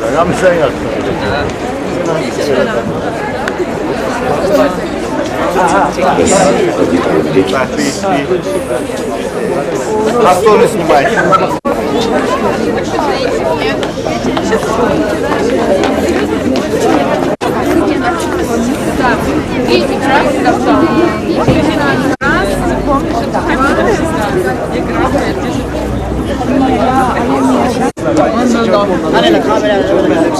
Ya mı sen yaptın? Hasta onu İsmail. Видите, красный достал. Раз, помнишь, это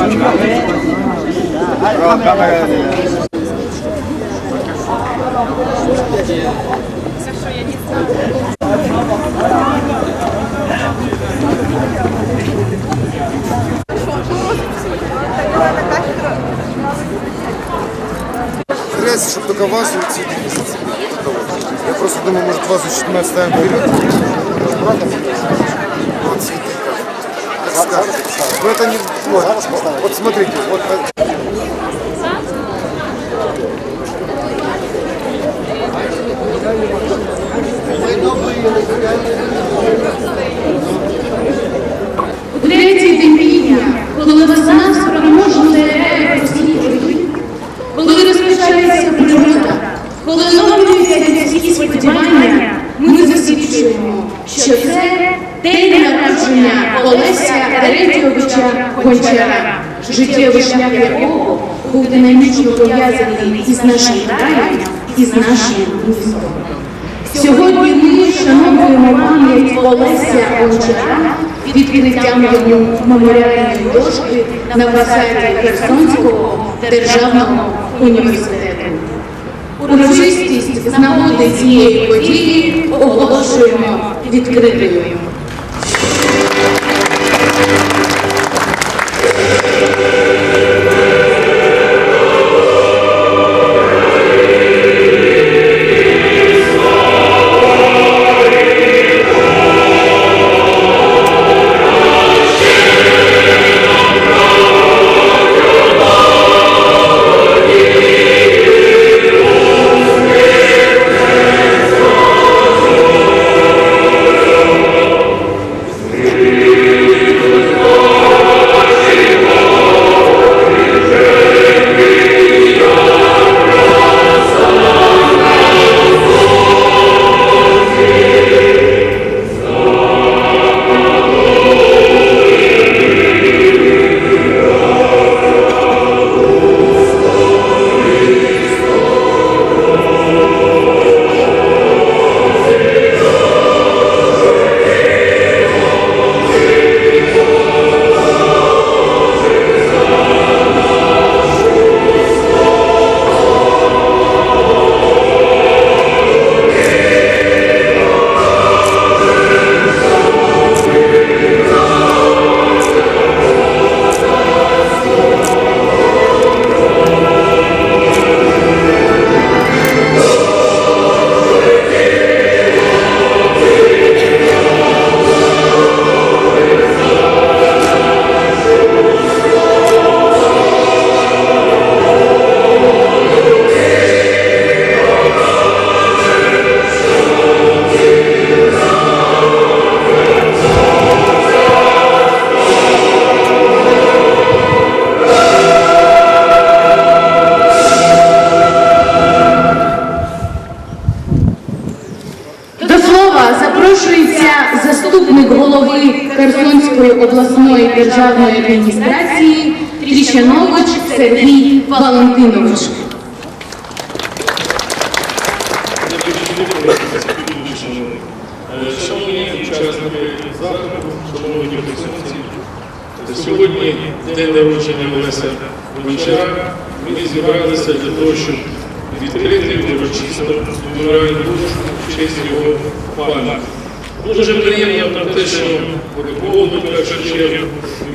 Хрест, чтобы только вас уйти. Я просто думаю, может вас чуть мы оставим вперед. Вот цветы. Как скажете. Но это не... Вот, вот смотрите, вот третій день коли весна Олеся Терентьовича Гончара, життєвий шлях якого був динамічно пов'язаний із нашим краєм, із нашим містом. Сьогодні ми вшановуємо пам'ять Олеся Гончара відкриттям йому меморіальної дошки на фасаді Херсонського державного університету. Урочистість з нагоди цієї події оголошуємо відкритою. Обласної державної адміністрації Тріщанович Сергій Валентинович. Шановні учасники заходу, шановні присутні, сьогодні день народження Олеся Гончара. Ми зібралися для того, щоб відкрити урочисто меморіальну в честь його пам'яті. Дуже приємно про те, що В першу чергу,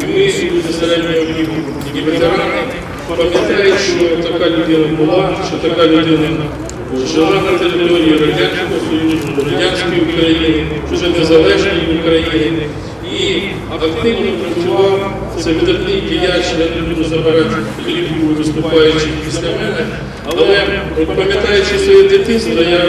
і ми, і віку, і ветерани пам'ятають, що така людина була, що така людина жила на території Радянського Союзу, Радянської України, вже незалежної України. І активно працював це видатний діяч, я не буду забирати ліку виступаючих після мене. Але пам'ятаючи своє дитинство, я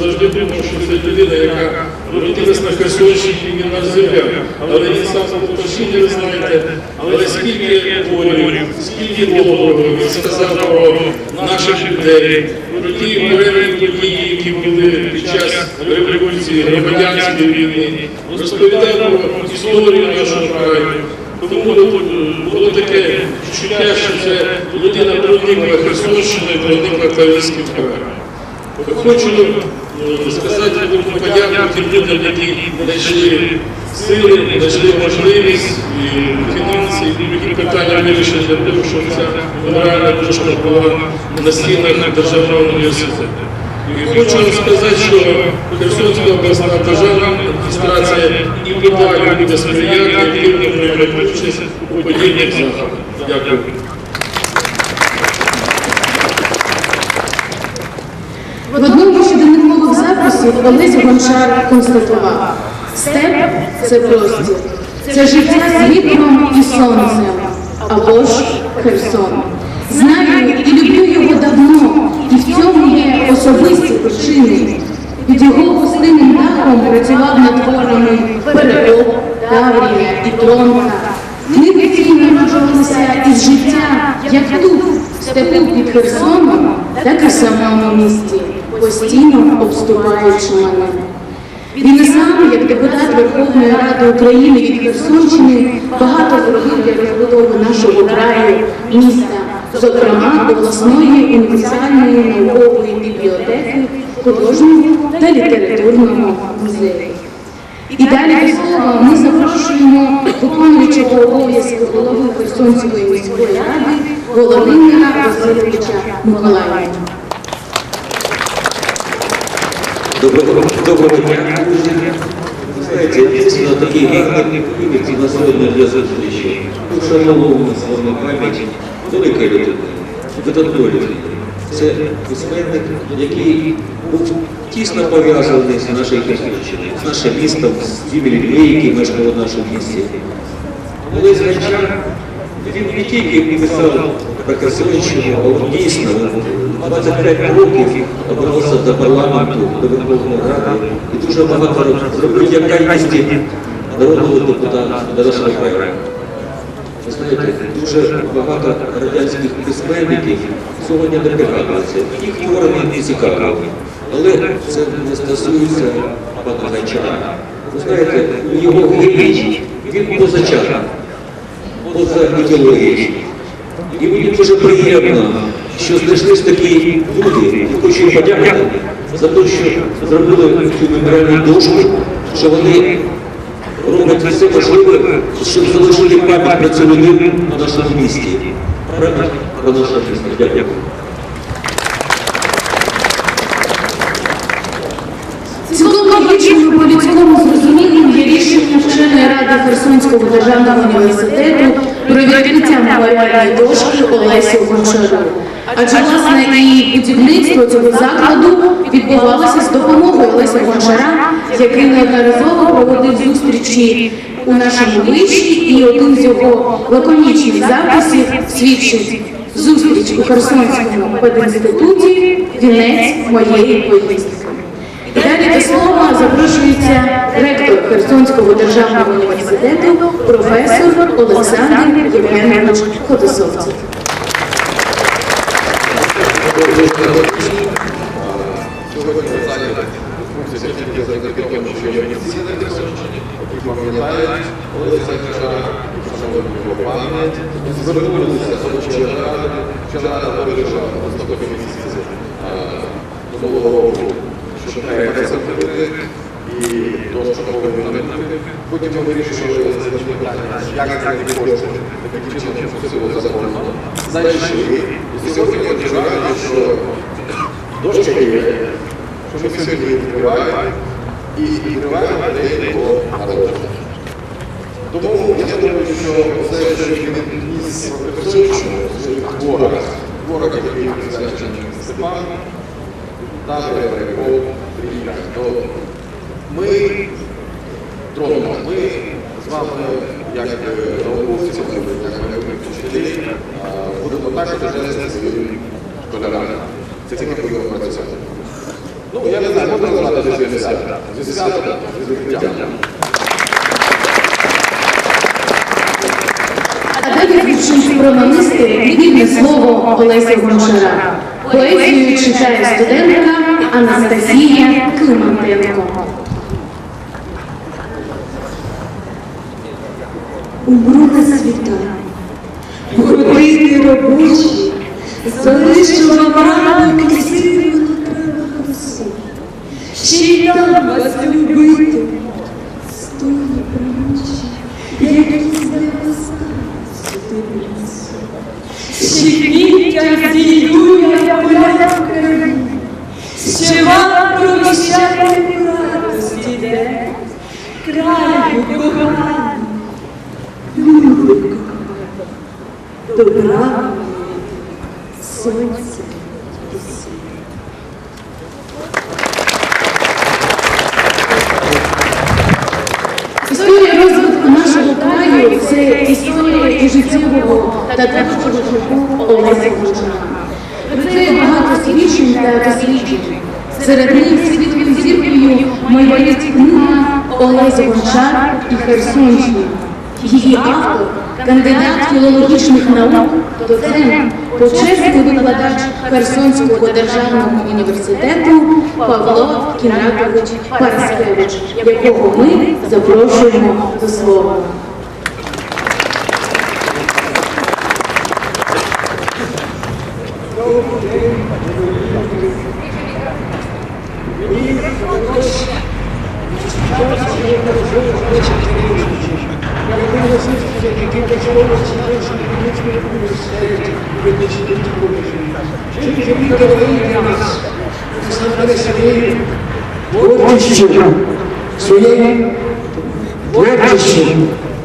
завжди думав, що це людина, яка Родились на Херсонщині, він наш земляк. Але він сам по ви знаєте, але скільки творів, скільки доброго сказав про наших людей, про ті певні події, які були під час революції, громадянської війни, розповідав про історію нашого краю. Тому було таке відчуття, що це людина проникла Херсонщиною, проникла Таврійським краєм. Хочу сказати велику подяку тим людям, які знайшли сили, знайшли можливість, і фінанси, і які питання вирішили для того, щоб ця меморіальна дошка була на стінах Державного університету. І хочу вам сказати, що Херсонська обласна державна адміністрація і подалі буде сприяти активно приймати участь у подібних заходах. Дякую. В Олесь Гончар констатував: степ це простір, це життя з вітром і сонцем, або ж Херсон. Знаю і люблю його давно, і в цьому є особисті причини. Під його гостинним дахом працював над творами Перелоп, Таврія і Тронка. Книги ці народжувалися із життя, як тут, степу під Херсоном, так і в самому місті, постійно обступаючи мене. Він і сам, як депутат Верховної Ради України від Херсонщини, багато зробив для розбудови нашого краю, міста, зокрема обласної універсальної наукової бібліотеки, художнього та літературного музею. І далі до слова ми запрошуємо виконуючого обов'язки голови Херсонської міської ради Володимира Васильовича Миколаєва. Доброго, доброго дня. Знаєте, дійсно гарний вибір на сьогодні для зустрічі. Шановна з вами пам'ять великої людини, видатної людини. Це письменник, який був тісно пов'язаний з нашою Херсонщиною, з нашим містом, з тими людьми, які мешкали в нашому місті. Олесь Гончар, він не тільки писав про Херсонщину, а дійсно 25 років обирався до парламенту, до Верховної Ради і дуже багато зробив як якості народного депутата нашого краю. Ви знаєте, дуже багато радянських письменників сьогодні не пригадуються. Їх твори не цікаві. Але це не стосується пана Гончара. Ви знаєте, у його геній, він позачар поза ідеологією. І мені дуже приємно, що знайшлись такі люди, і хочу їм подякувати за те, що зробили цю меморіальну дошку, що вони роблять все можливе, щоб залишити пам'ять про цю людину в нашому місті. Пам'ять про наше місто. Дякую. Цілком зрозумілим є рішення вченої ради Херсонського державного університету про відкриття меморіальної дошки Олесі Гончару. Адже власне і будівництво цього закладу відбувалося з допомогою Олеся Гончара, який неодноразово проводив зустрічі у нашому виші, і один з його лаконічних записів свідчить зустріч у Херсонському пединституті вінець моєї поїздки. Далі до слова запрошується ректор Херсонського державного університету професор Олександр Євгенович Ходосовцев. Сьогодні в залі тому, що є місці на які пам'ятають Олеся Гончара, вшановують його пам'ять, звернулися до вчора ради, вчора рада вирішила наступного нового року, що треба це і повинен бути. Потім ми вирішили питання, як це не таким чином, це було законно. Знайшли. І сьогодні я дуже радий, що дощ є, що ми сьогодні відкриваємо і відкриваємо день його народження. Тому я думаю, що це вже відніс Херсонщину, ворог, ворог, який присвячений Степану, та Переков, То ми, дроном, ми з вами, як науковці, як майбутні вчителі, будемо також жести своїм школярам. Це тільки будемо працювати. Ну, я не знаю, можна назвати зі свята. Зі свята, з відкриттям. Далі звучить слово Олеся Гончара. Поезію читає студентка Анастасія Климантенко. Умру на світанні, години робочі, залишила рану красиву на травах росу. Ще й там вас Добра, сонця і світ. Історія розвитку нашого краю це історія і життєвого та творчого шляху Олеся Гончара. Про це багато свідчень та досліджень. Серед них світовою зіркою майорить книга Олеся Гончар і Херсонщина. Її автор, кандидат філологічних наук, доцент, почесний викладач Херсонського державного університету Павло Кінратович Параскевич, якого ми запрошуємо до слова. Творчістю, своєю творчістю,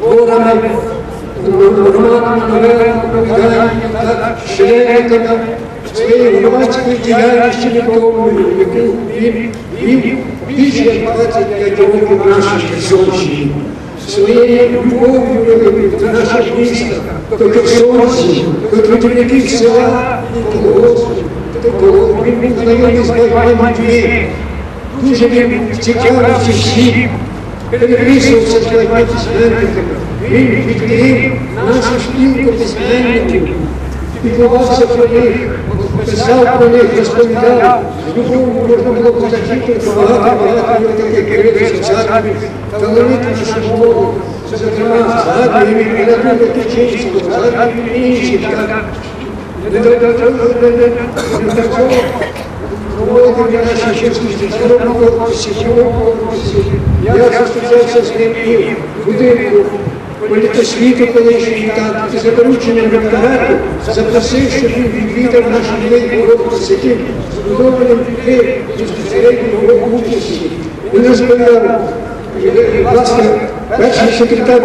творами, романами, новелами, оповіданнями, так, щоденниками, своєю громадською діяльністю літовою, яку він вів більше як 25 років нашій Херсонщині. Своєю любов'ю до нашого міста, до херсонців, до трудівників села до він був знайомий з багатьма людьми, дуже він цікавився всім, переписувався з багатьма письменниками. Він відкрив нашу спілку письменників, піклувався про них, писав про них, розповідав. З любов'ю можна було б зачитувати багато-багато таких Кирило Царів, талановиту нашу мову. Зокрема, згадує він Анатолія Кичинського, згадує він інших. так. Не до- до- до- не- не- не до цього проводив я наші чесності цьому корпусі, цьому корпусі. Я зустрічався з ним і в будинку політосвіту колишній там, і за дорученням ректорату запросив, щоб він відвідав наш маленький корпус, який збудований людей безпосередньо його участі. Він розповідав, і, власне, перший секретар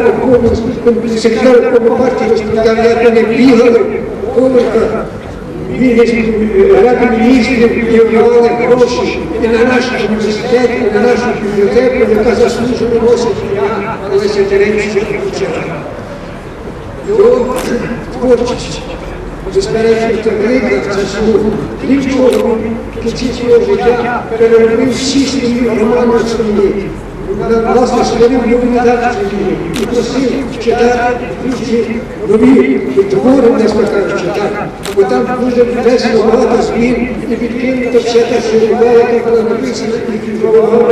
секретар партії розповідав, як вони бігали в він Ради міністрів обливали гроші і на наш університет, і на нашу бібліотеку, яка заслужено носить ім'я Олеся Теренченка Кучера. Його творчість, безперечно, це велика заслуга. Крім того, в кінці свого життя переробив всі свої романи основні. Власне, нову редакцію і просив читати інші нові твори, не спитав читати, бо там дуже внесено багато змін і відкинуто все те, що була, яка була написана і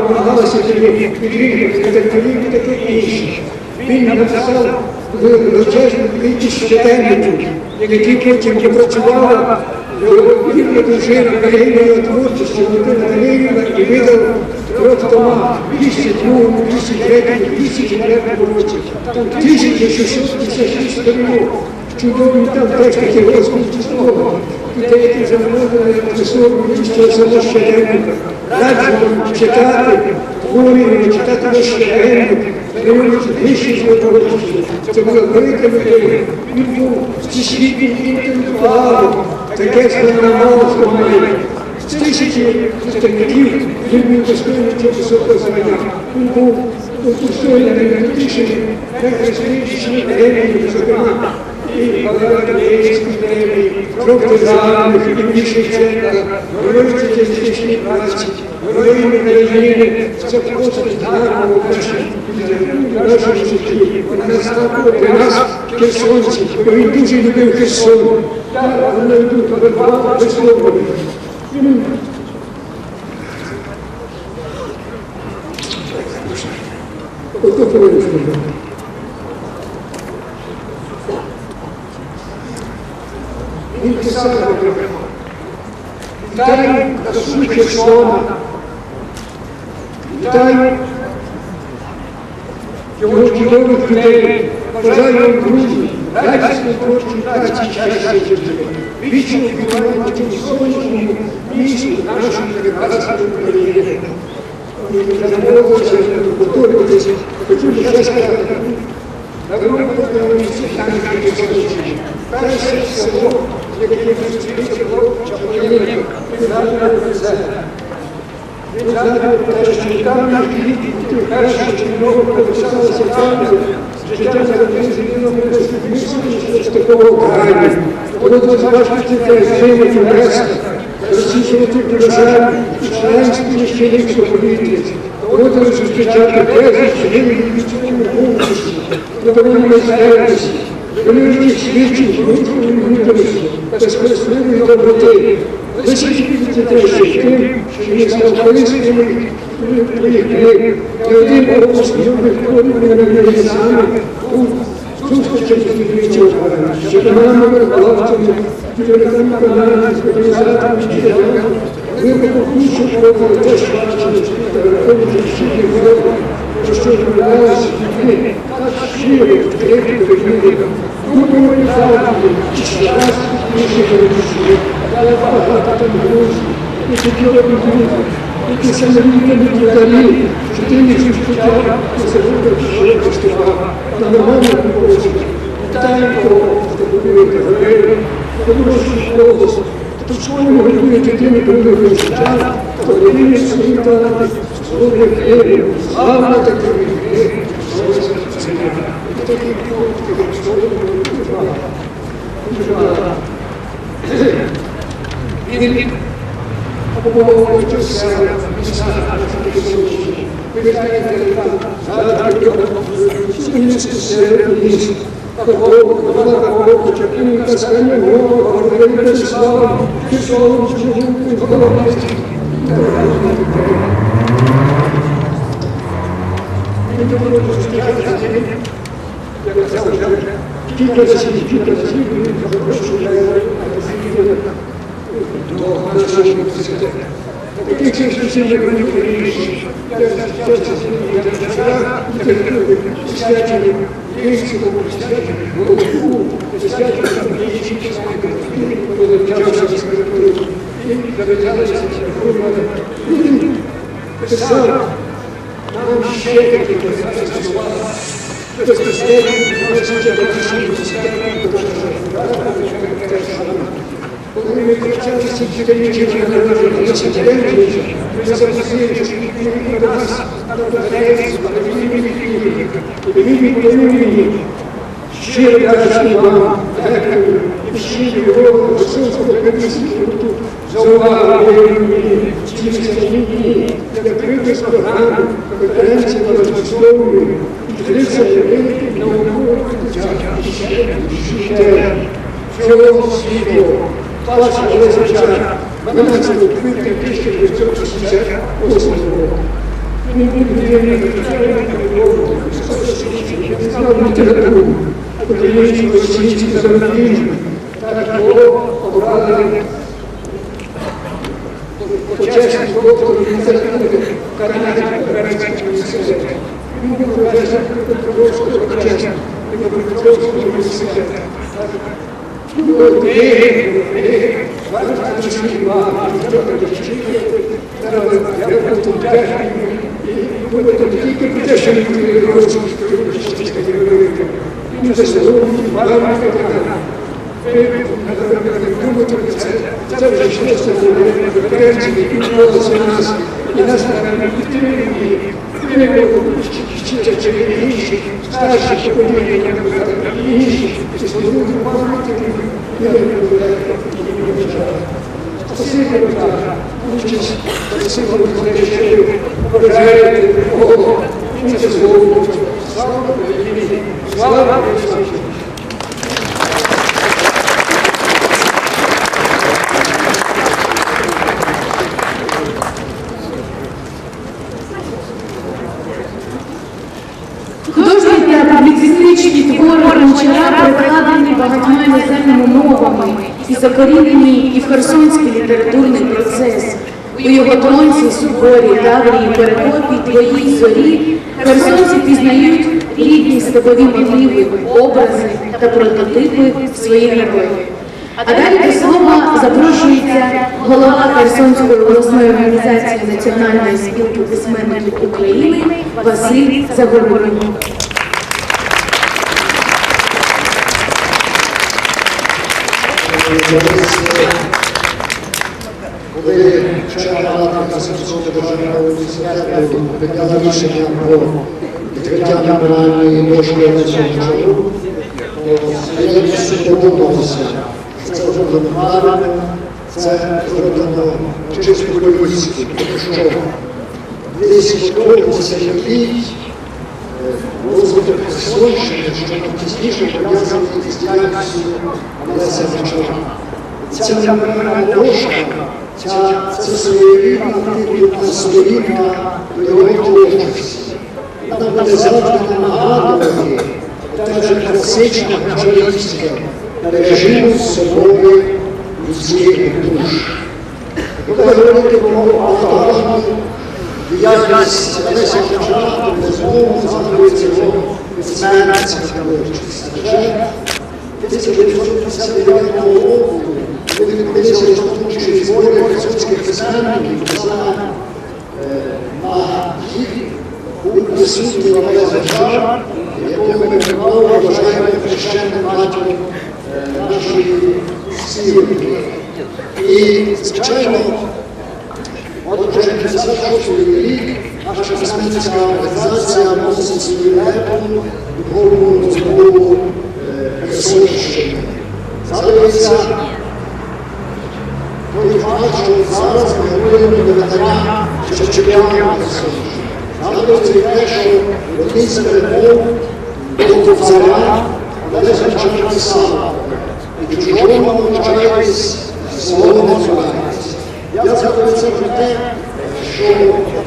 намагалася тоді підрівнювати детективів і таке інше. Він написав величезну кількість щоденників, які потім опрацювала дружина, берегиня його творчості, Валентина Данилівна, і видав трьох томах, 202, 203, 204 році. Там 1656 сторінок. Чудові там теж такі розповіді слова. І деякі вже виводили присутні що само щоденника. Раджу читати твори, читати творчістю. Це була велика людина. Він був всесвітнім інтелектуалом, таке спрямовано з з тисячі представників він достойний високого звання. Він був достойний найтишний, найпрестижніший академії, зокрема, і Галилейської премії, трьох державних і більших центрах, героїв соціалістичної праці, героїв України, це просто здармо в нашому житті. Вона стала для нас херсонці, бо він дуже любив Херсон. Я знайду два висловлювання. Ото хвилинку. Він писав, вітаю на суть Херсона, вітаю його чудових людей, бажаю вам друзі, радісної творчої праці щастя життя. Вічно вбиваємо цьому сонячному місту нашої прекрасної України. Сказати, давно подивилися там Херсонщині. Перше село, там на перше життя змінено такого членські нещелівського повітря. Воно зустрічати безліч внутрішньої мудрості та справедливої доброти. Засвідчується те, що тим, що і один голос любих з людьми, що програми виконавцями, керівниками каналів, організаторами щодня, глибоко що відбувалося з людьми, так щиро, до людей. Будемо вітати, що раз більше передусі, але багато там друзів, і чудові люди, які самовільно лікарі, що ти не життя, і забуде, що коштував, на нормальному положенні. Вітаємо кого, що будуєте галерею, подорожчий голос, то не готує дитині другого життя, то дитині свої таланти, слово я казав вже, кілька разів, кілька разів, він запрошує до нашого університету. Таких вони я часто з ними вчора, присвячені Київському, присвячені Голубку, присвячені Київській культурі, коли навчався з культурою, і зав'язалися ці форми. Він писав нам ще такі прекрасні слова, безпосередньо відноситься до нашої системи, до нашої коли ми кричалися чотиричі народження на сентябрі, ми запросили чоловіків до нас батареї, до війни І він відповів мені, щиро кажучи вам, дякую, і всі його Російського Інституту за увагу мені ці весняні дні, як випис програми, конференції по розмисловою, і 30 великих наукових більше цього світу. Палац Олександра, 12 квітня 1968 року. Він був відданий знав літературу, подививши російські зарубіжні, так було обрали почесний доктор літератури Канаді Петроградського університету. Він був професор Петровського почесного Дніпропетровського університету. Це вже щастя конференції, які відбулися у нас, і нас підтримує. вчитель інші, старші покоління, інші, вони пам'ятники, я не буду Спасибо, участь, спасибо, Бога, що ви побажаєте Богу, участь Богу. Слава Україні, слава Україні. Мовами і закорінені і в херсонський літературний процес. У його тронці, соборі, таврії, перекопі, твоїй зорі херсонці пізнають рідні степові мотиви, образи та прототипи своїх героїв. А далі до слова запрошується голова Херсонської обласної організації Національної спілки письменників України Василь Загородній. Коли вчора рада Херсонського державного університету прийняла рішення про відкриття меморіальної дошки Олександру, то я не подумався, що це зроблено правильно, це зроблено чисто по-людськи, тому що десь відколося літь, розвиток Херсонщини, що тісніше пов'язаний з діяльністю Олеся. Ця меморіальна ця, це своєрідна титульна сторінка його творчості. Вона буде завжди нагадувати те же класичне гончарівське режиму собою людських душ. Коли говорити про багатогранну діяльність Олеся Гончара, то згадується його письменницька творчість. Адже 1959 року, коли збори письменників, саме на їх був присутній Гончар, якого ми вважаємо хрещенним батьком нашої спілки. І, звичайно, от вже 56-й рік наша письменницька організація носить свою лепу духовну розмову Херсонщини. Згадується той факт, що зараз ми говоримо до видання Чечев'яна Херсонщини. Згадується те, що одній з перемов до Ковзаря Олег Гончар писав, і чужому навчаєтесь, свого не цураєтесь. Я згадую це про те, що,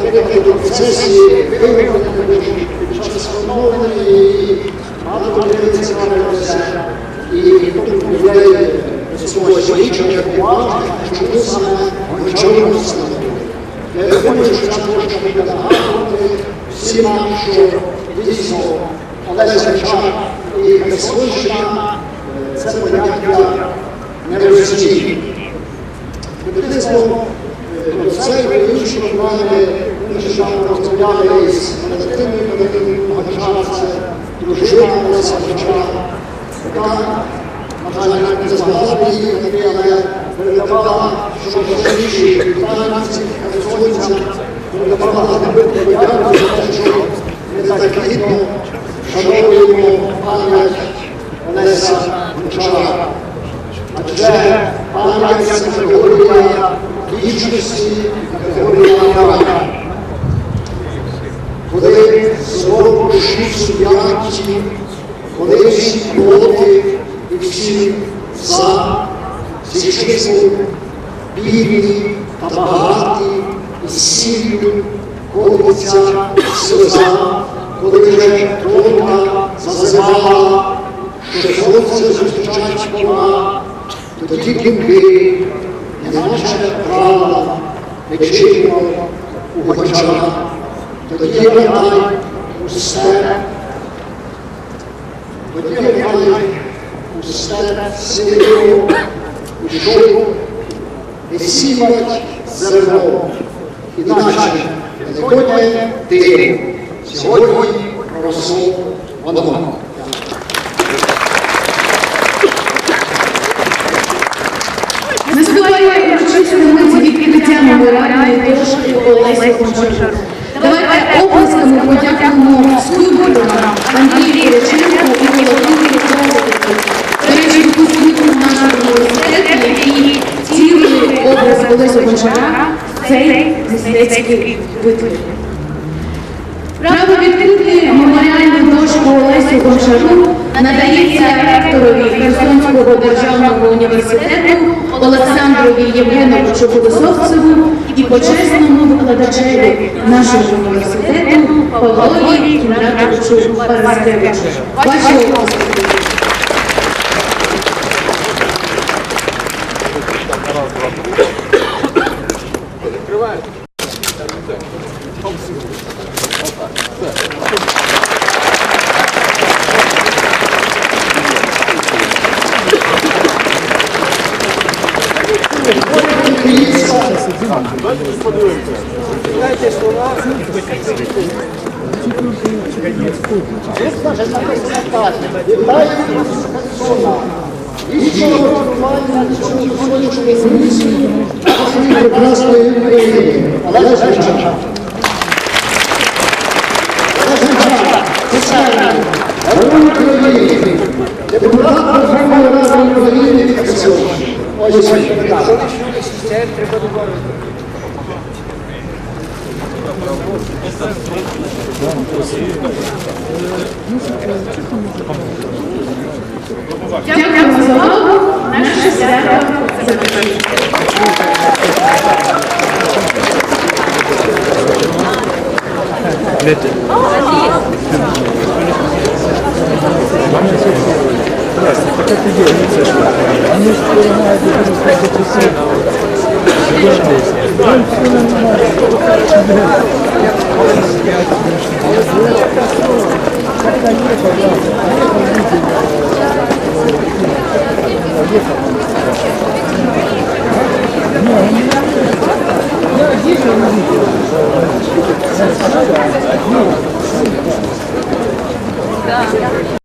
наприклад, у процесі виявлення під час і багато людей цікавилося, і тут людей цього свідчення уважно, чому саме Гончару встановили. Я думаю, що дошка буде нагадувати всім нам, що дійсно Олеся Гончар і Херсонщина – це поняття нероздільні. Приблизно про це і інші програми ми вже розмовляли з Валентиною Валентиною Гончар, це дружина Олеся Гончара, яка, на жаль, не змогла приїхати, але передавала, що важливіші вітальниці херсонцям, передавала глибоку подяку за те, що ми так гідно шануємо пам'ять Олеся Гончара. Адже пам'ять це категорія вічності, категорія права. Коли слово в суб'якті, коли всі проти і всі за, зійшлися бідні та багаті, і сіллю колиться сльоза, коли вже тонка зазивала, що сонце зустрічать вона, тоді кінки, не наче правда, не чинно у гончара, тоді вертай у степ, тоді вертай у степ силою, пішов, не сівать зерно, іначе сьогодні ти, сьогодні проросло воно. Олесі Гончару. Давайте оплесками ми подякуємо скульпторам Андрію Кириченку і Володимиру Кравченку. До речі, випускникам нашого університету, які втілили образ Олеся Гончара цей мистецький витвір. Право відкрити меморіальну дошку Олесю Гончару надається ректорові Херсонського державного університету Олександрові Євгеновичу Колосовцеву і почесному викладачеві нашого університету Павлові Кіндратовичу Параскевичу. Ваші оплески. прекрасної України. Олег Гончар. Олег Гончар, письменник, герой України, депутат Верховної Ради України. Ось він. Дякуємо за увагу. Наше свято Здравствуйте, а как вы делаете? Они вспоминают, что это все. Да.